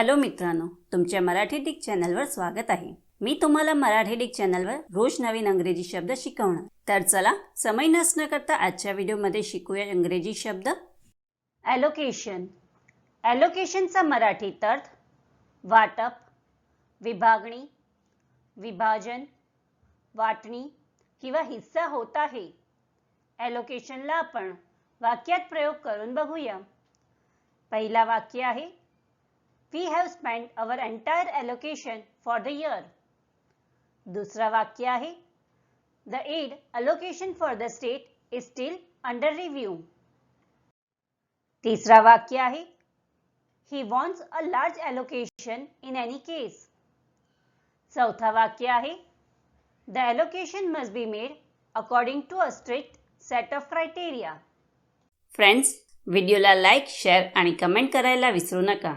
Hello मित्रांनो तुमच्या Marathi Dick चॅनलवर स्वागत आहे. मी तुम्हाला मराठी डिक चॅनलवर रोज नवीन अंग्रेजी शब्द शिकवणार. तर चला समय नसणं करता आजच्या व्हिडिओमध्ये शिकूया इंग्रजी शब्द. ॲलोकेशन ॲलोकेशनचा मराठीत अर्थ वाटप विभागणी विभाजन वाटणी किंवा हिस्सा होत आहे. ॲलोकेशनला आपण वाक्यात प्रयोग करून बघूया. पहिला वाक्य आहे we have spend our entire allocation for the year दुसरा वाक्य आहे the aid allocation for the state is still under review तिसरा वाक्य आहे he wants a large allocation in any case चौथा वाक्य आहे the allocation must be made according to a strict set of criteria friends व्हिडिओला like share आणि comment करायला विसरू नका.